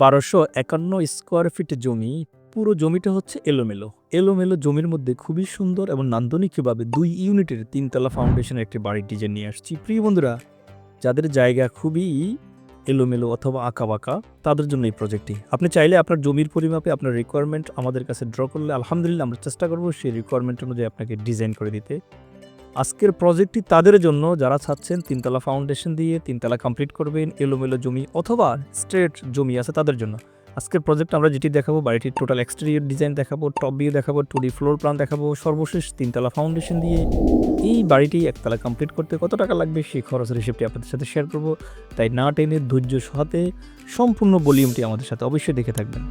বারোশো একান্ন square feet জমি, পুরো জমিটা হচ্ছে এলোমেলো। এলোমেলো জমির মধ্যে খুবই সুন্দর এবং নান্দনিকভাবে দুই ইউনিটের তিনতলা ফাউন্ডেশনের একটি বাড়ির ডিজাইন নিয়ে আসছি। প্রিয় বন্ধুরা, যাদের জায়গা খুবই এলোমেলো অথবা আঁকা বাঁকা তাদের জন্য এই প্রজেক্টটি। আপনি চাইলে আপনার জমির পরিমাপে আপনার রিকোয়ারমেন্ট আমাদের কাছে ড্র করলে, আলহামদুলিল্লাহ আমরা চেষ্টা করব সেই রিকোয়ারমেন্ট অনুযায়ী আপনাকে ডিজাইন করে দিতে। আজকের প্রজেক্টটি তাদের জন্য, যারা চাচ্ছেন তিনতলা ফাউন্ডেশন দিয়ে তিনতলা কমপ্লিট করবেন, এলোমেলো জমি অথবা স্ট্রেট জমি আছে তাদের জন্য। আজকের প্রজেক্ট আমরা যেটি দেখাবো, বাড়িটির টোটাল এক্সটেরিয়র ডিজাইন দেখাবো টপ ভিউ দেখাবো টু ডি ফ্লোর প্ল্যান দেখাবো, সর্বশেষ তিনতলা ফাউন্ডেশন দিয়ে এই বাড়িটি একতলা কমপ্লিট করতে কত টাকা লাগবে সেই খরচের হিসেবটি আপনাদের সাথে শেয়ার করব। তাই না টেনে ধৈর্য সহাতে সম্পূর্ণ ভলিউমটি আমাদের সাথে অবশ্যই দেখে থাকবেন।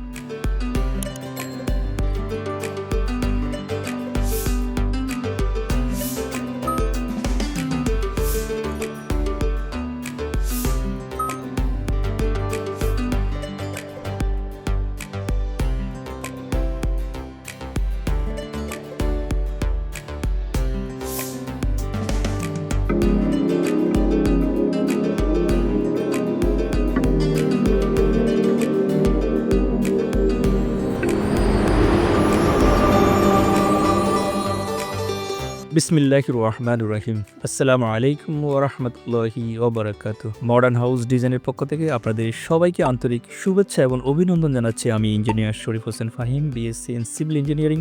বিসমিল্লাহ রহমান রাহিম আসসালামু আলাইকুম ওরহমতুল্লাহি ওবরাকাত মডার্ন হাউস ডিজাইনের পক্ষ থেকে আপনাদের সবাইকে আন্তরিক শুভেচ্ছা এবং অভিনন্দন জানাচ্ছি আমি engineer Sharif Hossain Fahim BSc in civil engineering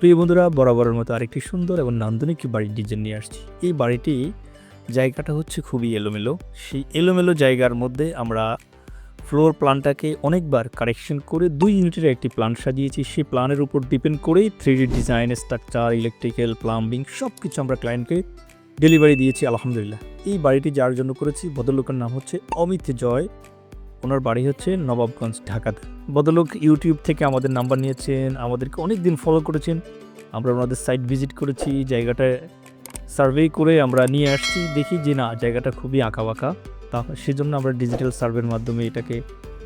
প্রিয় বন্ধুরা, বরাবরের মতো আরেকটি সুন্দর এবং নান্দনিক বাড়ির ডিজাইন নিয়ে আসছি। এই বাড়িটি জায়গাটা হচ্ছে খুবই এলোমেলো। সেই এলোমেলো জায়গার মধ্যে আমরা ফ্লোর প্ল্যানটাকে অনেকবার কারেকশন করে দুই ইউনিটের একটি প্ল্যান সাজিয়েছি। সেই প্ল্যানের উপর ডিপেন্ড করেই three D design structure electrical plumbing সব কিছু আমরা ক্লায়েন্টকে ডেলিভারি দিয়েছি, আলহামদুলিল্লাহ। এই বাড়িটি যার জন্য করেছি, ভদ্রলোকের নাম হচ্ছে অমিত জয়। ওনার বাড়ি হচ্ছে নবাবগঞ্জ ঢাকাতে ভদ্রলোক ইউটিউব থেকে আমাদের নাম্বার নিয়েছেন, আমাদেরকে অনেক দিন ফলো করেছেন। আমরা ওনাদের সাইট ভিজিট করেছি, জায়গাটা সার্ভে করে আমরা নিয়ে আসছি, দেখি যে না, জায়গাটা খুবই আঁকা বাঁকা তা সেজন্য আমরা ডিজিটাল সার্ভের মাধ্যমে এটাকে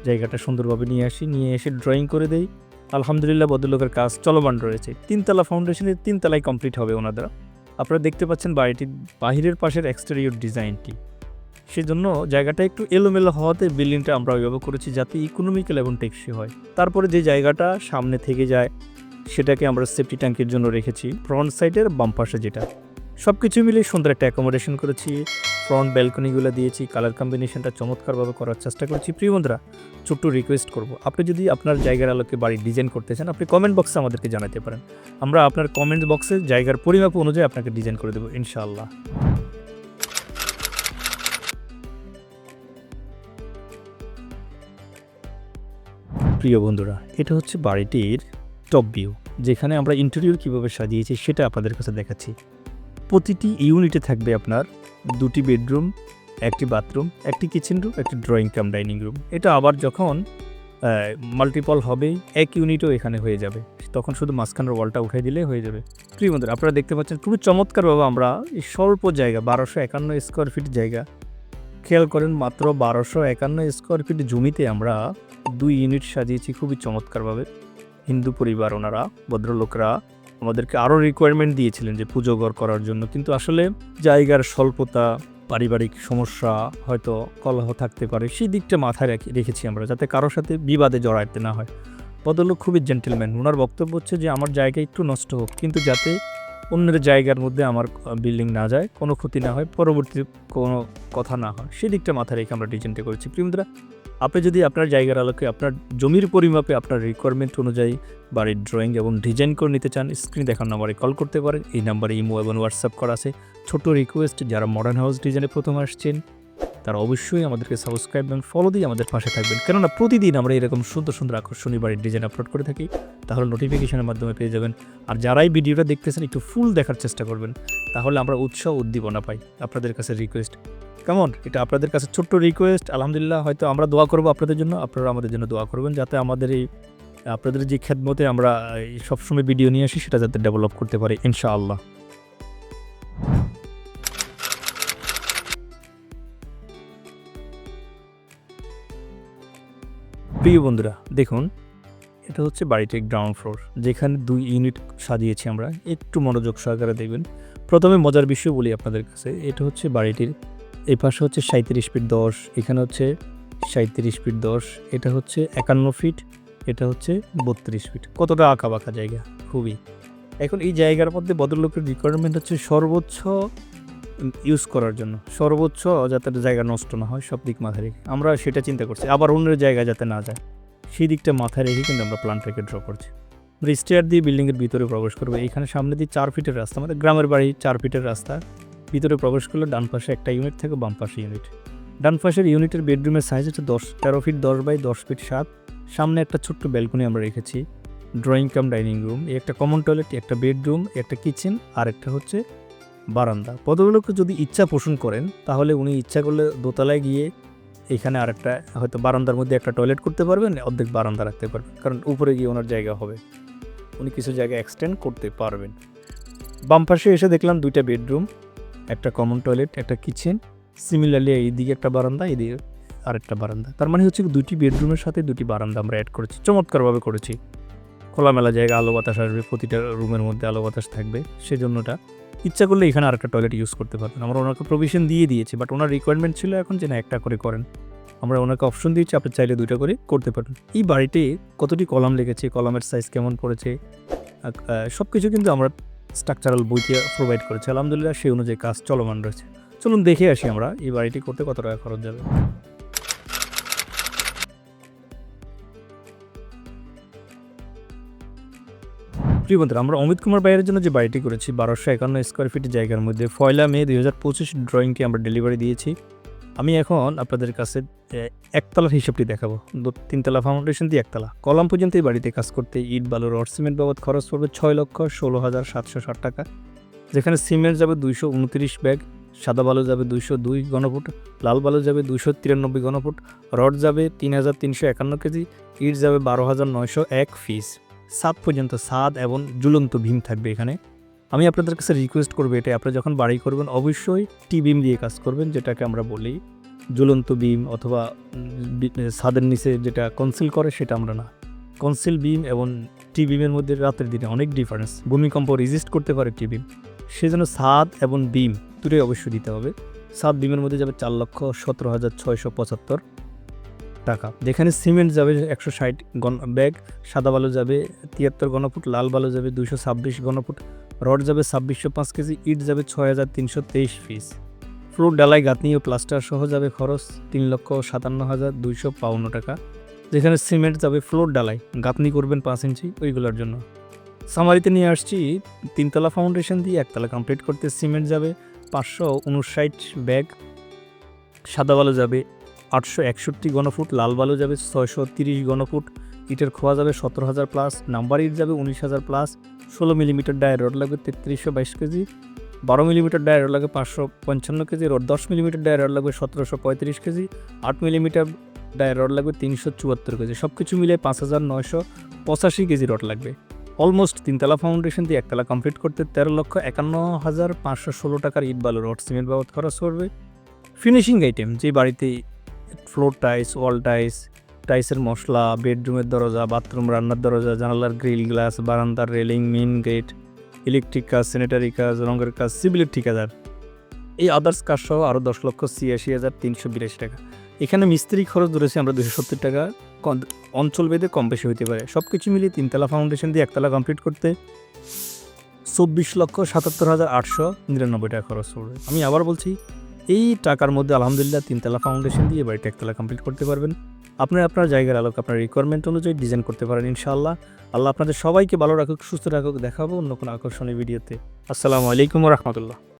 জায়গাটা সুন্দরভাবে নিয়ে আসি, নিয়ে এসে ড্রয়িং করে দেই। আলহামদুলিল্লাহ, ভদ্রলোকের কাজ চলমান রয়েছে। তিনতলা ফাউন্ডেশনের তিনতলায় কমপ্লিট হবে ওনাদের। আপনারা দেখতে পাচ্ছেন বাড়িটির বাহিরের পাশের এক্সটেরিয়র ডিজাইনটি সেজন্য জায়গাটা একটু এলোমেলো হওয়াতে বিল্ডিংটা আমরা ওইভাবে করেছি যাতে ইকোনমিক্যাল এবং টেকসই হয়। তারপরে যে জায়গাটা সামনে থেকে যায়, সেটাকে আমরা সেফটি ট্যাঙ্কের জন্য রেখেছি ফ্রন্ট সাইডের বাম পাশে যেটা। সব কিছু মিলে সুন্দর একটা অ্যাকোমোডেশন করেছি ফ্রন্ট ব্যালকনিগুলো দিয়েছি কালার কম্বিনেশনটা চমৎকারভাবে করার চেষ্টা করছি। প্রিয় বন্ধুরা, ছোট্ট রিকোয়েস্ট করব, আপনি যদি আপনার জায়গার আলোকে বাড়ি ডিজাইন করতে চান, আপনি কমেন্ট বক্সে আমাদেরকে জানাতে পারেন। আমরা আপনার কমেন্ট বক্সে জায়গার পরিমাপ অনুযায়ী আপনাকে ডিজাইন করে দেবো, ইনশাআল্লাহ। প্রিয় বন্ধুরা, এটা হচ্ছে বাড়িটির টপ ভিউ যেখানে আমরা ইন্টেরিয়র কীভাবে সাজিয়েছি সেটা আপনাদের কাছে দেখাচ্ছি। প্রতিটি ইউনিটে থাকবে আপনার দুটি বেডরুম একটি বাথরুম একটি কিচেন রুম একটি ড্রয়িং কাম ডাইনিং রুম এটা আবার যখন মাল্টিপল হবে, এক ইউনিটও এখানে হয়ে যাবে। তখন শুধু মাঝখানের ওয়ালটা উঠে দিলে হয়ে যাবে। প্রিয় বন্ধুরা, আপনারা দেখতে পাচ্ছেন খুবই চমৎকারভাবে আমরা এই স্বল্প জায়গা, বারোশো একান্ন স্কোয়ার ফিট জায়গা। খেয়াল করেন মাত্র বারোশো একান্ন স্কোয়ার ফিট জমিতে আমরা দুই ইউনিট সাজিয়েছি খুবই চমৎকারভাবে। হিন্দু পরিবার ওনারা, ভদ্রলোকরা আমাদেরকে আরও রিকোয়ারমেন্ট দিয়েছিলেন যে পুজো ঘর করার জন্য। কিন্তু আসলে জায়গার স্বল্পতা, পারিবারিক সমস্যা হয়তো কলহ থাকতে পারে, সেই দিকটা মাথায় রাখি, রেখেছি আমরা যাতে কারোর সাথে বিবাদে জড়াইতে না হয়। ভদ্রলোক খুবই জেন্টেলম্যান ওনার বক্তব্য হচ্ছে যে আমার জায়গা একটু নষ্ট হোক, কিন্তু যাতে অন্যের জায়গার মধ্যে আমার বিল্ডিং না যায়, কোনো ক্ষতি না হয়, পরবর্তী কোনো কথা না হয় সেদিকটা মাথায় রেখে আমরা ডিজাইনটা করেছি। প্রিমদরা আপনি যদি আপনার জায়গার আলোকে, আপনার জমির পরিমাপে, আপনার রিকোয়ারমেন্ট অনুযায়ী বাড়ির ড্রয়িং এবং ডিজাইন করে নিতে চান স্ক্রিন দেখার নাম্বারে কল করতে পারেন। এই নাম্বারে ইমো এবং হোয়াটসঅ্যাপ করা আছে। ছোট রিকোয়েস্ট যারা মডার্ন হাউস ডিজাইনে প্রথম আসছেন তারা অবশ্যই আমাদেরকে সাবস্ক্রাইব এবং ফলো দিয়ে আমাদের পাশে থাকবেন। কেননা প্রতিদিন আমরা এরকম সুন্দর সুন্দর আকর্ষণীয় বাড়ির ডিজাইন আপলোড করে থাকি, তাহলে নোটিফিকেশনের মাধ্যমে পেয়ে যাবেন। আর যারাই ভিডিওটা দেখতেছেন, একটু ফুল দেখার চেষ্টা করবেন, তাহলে আমরা উৎসাহ উদ্দীপনা পাই আপনাদের কাছে রিকোয়েস্ট কেমন এটা আপনাদের কাছে ছোট্ট রিকোয়েস্ট আলহামদুলিল্লাহ, হয়তো আমরা দোয়া করব আপনাদের জন্য, আপনারা আমাদের জন্য দোয়া করবেন, যাতে আমাদের এই, আপনাদের যে খেদমতে আমরা সবসময় ভিডিও নিয়ে আসি, সেটা যাতে ডেভেলপ করতে পারি, ইনশাআল্লাহ। প্রিয় বন্ধুরা, দেখুন, এটা হচ্ছে বাড়িটির গ্রাউন্ড ফ্লোর, যেখানে দুই ইউনিট সাজিয়েছি আমরা। একটু মনোযোগ সহকারে দেখবেন। প্রথমে মজার বিষয় বলি আপনাদের কাছে, এটা হচ্ছে বাড়িটির এই পাশে হচ্ছে সাঁত্রিশ ফিট দশ, এখানে হচ্ছে সাঁত্রিশ ফিট দশ, এটা হচ্ছে একান্ন ফিট, এটা হচ্ছে বত্রিশ ফিট। কতটা আঁকা বাঁকা জায়গা, খুবই। এখন এই জায়গার মধ্যে ভদ্রলোকের রিকোয়ারমেন্ট হচ্ছে সর্বোচ্চ ইউজ করার জন্য। সর্বোচ্চ যাতে জায়গা নষ্ট না হয় সব দিক মাথায় রেখে। আমরা সেটা চিন্তা করছি। আবার অন্যের জায়গা যাতে না যায়, সেই দিকটা মাথায় রেখে কিন্তু আমরা প্ল্যানটাকে ড্র করছি। আমরা স্টেয়ার দিয়ে বিল্ডিংয়ের ভিতরে প্রবেশ করব। এখানে সামনে দিয়ে চার ফিটের রাস্তা, আমাদের গ্রামের বাড়ি চার ফিটের রাস্তা। ভিতরে প্রবেশ করলে ডান পাশে একটা ইউনিট থাকে, বাম পাশে ইউনিট ডান পাশের ইউনিটের বেডরুমের সাইজ হচ্ছে দশ, তেরো ফিট দশ বাই দশ ফিট সাত। সামনে একটা ছোট্ট ব্যালকনি আমরা রেখেছি। ড্রয়িং কাম ডাইনিং রুম একটা কমন টয়লেট একটা বেডরুম একটা কিচেন আর একটা হচ্ছে বারান্দা। পদগুলোকে যদি ইচ্ছা পোষণ করেন, তাহলে উনি ইচ্ছা করলে দোতলায় গিয়ে এখানে আরেকটা, হয়তো বারান্দার মধ্যে একটা টয়লেট করতে পারবেন, অর্ধেক বারান্দা রাখতে পারবেন। কারণ উপরে গিয়ে ওনার জায়গা হবে। উনি কিছু জায়গা এক্সটেন্ড করতে পারবেন। বাম পাশে এসে দেখলাম দুইটা বেডরুম একটা কমন টয়লেট একটা কিচেন সিমিলারলি এইদিকে একটা বারান্দা এদিকে আরেকটা বারান্দা। তার মানে হচ্ছে দুটি বেডরুমের সাথে দুটি বারান্দা আমরা অ্যাড করেছি। চমৎকারভাবে করেছি। খোলামেলা জায়গা আলো বাতাস আসবে, প্রতিটা রুমের মধ্যে আলো বাতাস থাকবে, সেজন্যটা ইচ্ছা করলে এখানে আরেকটা টয়লেট ইউজ করতে পারবেন। আমরা ওনাকে প্রভিশন দিয়ে দিয়েছি বাট ওনার রিকোয়ারমেন্ট ছিল এখন যে না, একটা করে করেন। আমরা ওনাকে অপশন দিয়েছি, আপনি চাইলে দুইটা করে করতে পারেন এই বাড়িতে কতটি কলাম লেগেছে, কলামের সাইজ কেমন পড়েছে সব কিছু কিন্তু আমরা স্ট্রাকচারাল বইতে প্রোভাইড করেছি। আলহামদুলিল্লাহ, সেই অনুযায়ী কাজ চলমান রয়েছে। চলুন দেখে আসি আমরা এই বাড়িটি করতে কত টাকা খরচ যাবে। প্রিয় বন্ধুরা, আমরা অমিত কুমার বাইরের জন্য যে বাড়িটি করেছি, বারোশো একান্ন স্কোয়ার ফিট জায়গার মধ্যে পয়লা মে দুই হাজার পঁচিশ ড্রয়িংকে আমরা ডেলিভারি দিয়েছি। আমি এখন আপনাদের কাছে একতলার হিসাবটি দেখাবো। তিনতলা ফাউন্ডেশন দিয়ে একতলা। কলাম পর্যন্ত এই বাড়িতে কাজ করতে ইট, বালু, রড, সিমেন্ট বাবদ খরচ পড়বে ছয় লক্ষ ষোলো হাজার সাতশো ষাট টাকা। যেখানে সিমেন্ট যাবে দুইশো উনত্রিশ ব্যাগ, সাদা বালু যাবে দুইশো দুই ঘনফুট, লাল বালু যাবে দুইশো তিরানব্বই ঘনফুট, রড যাবে তিন হাজার তিনশো একান্ন কেজি, ইট যাবে বারো হাজার নয়শো এক ফিস সাত পর্যন্ত সাদ এবং ঝুলন্ত ভীম থাকবে এখানে। আমি আপনাদের কাছে রিকোয়েস্ট করব এটা আপনারা যখন বাড়ি করবেন, অবশ্যই টি বিম দিয়ে কাজ করবেন, যেটাকে আমরা বলি ঝুলন্ত বিম অথবা ছাদের নিচে যেটা কনসিল করে সেটা আমরা না। কনসিল বিম এবং টি বিমের মধ্যে রাতের দিনে অনেক ডিফারেন্স ভূমিকম্প রেজিস্ট করতে পারে টি বিম সেজন্য ছাদ এবং বিম দুটোই অবশ্যই দিতে হবে। সাত বিমের মধ্যে যাবে চার লক্ষ সতেরো হাজার ছয়শো পঁচাত্তর। টাকা। যেখানে সিমেন্ট যাবে একশো ষাট গণ ব্যাগ, সাদা বালু যাবে তিয়াত্তর গণফুট লাল বালু যাবে দুশো ছাব্বিশ গণফুট রড যাবে ছাব্বিশশো পাঁচ কেজি, ইট যাবে ছয় হাজার তিনশো তেইশ পিস। ফ্লোর ডালাই গাঁথনি ও প্লাস্টার সহ যাবে খরচ তিন লক্ষ সাতান্ন হাজার দুইশো বাউন্ন টাকা। যেখানে সিমেন্ট যাবে ফ্লোর ডালাই গাঁথনি করবেন পাঁচ ইঞ্চি ওইগুলোর জন্য। সামারিতে নিয়ে আসছি, তিনতলা ফাউন্ডেশন দিয়ে একতলা কমপ্লিট করতে সিমেন্ট যাবে পাঁচশো উনষাট ব্যাগ, সাদা বালু যাবে আটশো একষট্টি ঘনফুট লাল বালু যাবে ছয়শো তিরিশ ঘনফুট ইটের খোয়া যাবে সতেরো হাজার প্লাস, নাম্বার ইট যাবে উনিশ হাজার প্লাস, ষোলো মিলিমিটার ডায়ের রড লাগবে তেত্রিশশো বাইশ কেজি, বারো মিলিমিটার ডায়ের রড লাগবে পাঁচশো পঞ্চান্ন কেজি, রড দশ মিলিমিটার ডায়ের রড লাগবে সতেরোশো পঁয়ত্রিশ কেজি, আট মিলিমিটার ডায়ের রড লাগবে তিনশো চুয়াত্তর কেজি সব কিছু মিলে পাঁচ হাজার নয়শো পঁচাশি কেজি রড লাগবে। অলমোস্ট তিনতলা ফাউন্ডেশন দিয়ে একতলা কমপ্লিট করতে তেরো লক্ষ একান্ন হাজার পাঁচশো ষোলো টাকার ইট বালু রড সিমেন্ট বাবদ খরচ করবে। ফিনিশিং আইটেম, যে বাড়িতে ফ্লোর টাইস ওয়াল টাইস টাইসের মশলা বেডরুমের দরজা বাথরুম রান্নার দরজা, জানালার গ্রিল গ্লাস বারান্দার রেলিং মেন গেট ইলেকট্রিক কাজ স্যানিটারি কাজ রঙের কাজ সিভিলের ঠিকাদার। এই আদার্স কাজ সহ আরও দশ লক্ষ ছিয়াশি হাজার তিনশো বিরাশি টাকা। এখানে মিস্ত্রি খরচ ধরেছি আমরা দুশো সত্তর টাকা। অঞ্চল ভেদে কম বেশি হতে পারে। সব কিছু মিলিয়ে তিনতলা ফাউন্ডেশন দিয়ে একতলা কমপ্লিট করতে চব্বিশ লক্ষ সাতাত্তর হাজার আটশো নিরানব্বই টাকা খরচ পড়বে। আমি আবার বলছি এই টাকার মধ্যে আলহামদুলিল্লাহ তিনতলা ফাউন্ডেশন দিয়ে বাড়িটা একতলা কমপ্লিট করতে পারবেন। আপনার আপনার জায়গার আলোক, আপনার রিকোয়ারমেন্ট অনুযায়ী ডিজাইন করতে পারেন ইনশাআল্লাহ। আল্লাহ আপনাদের সবাইকে ভালো রাখুক, সুস্থ রাখুক। দেখাবো অন্য কোনো আকর্ষণীয় ভিডিওতে আসসালামু আলাইকুম রহমতুল্লাহ।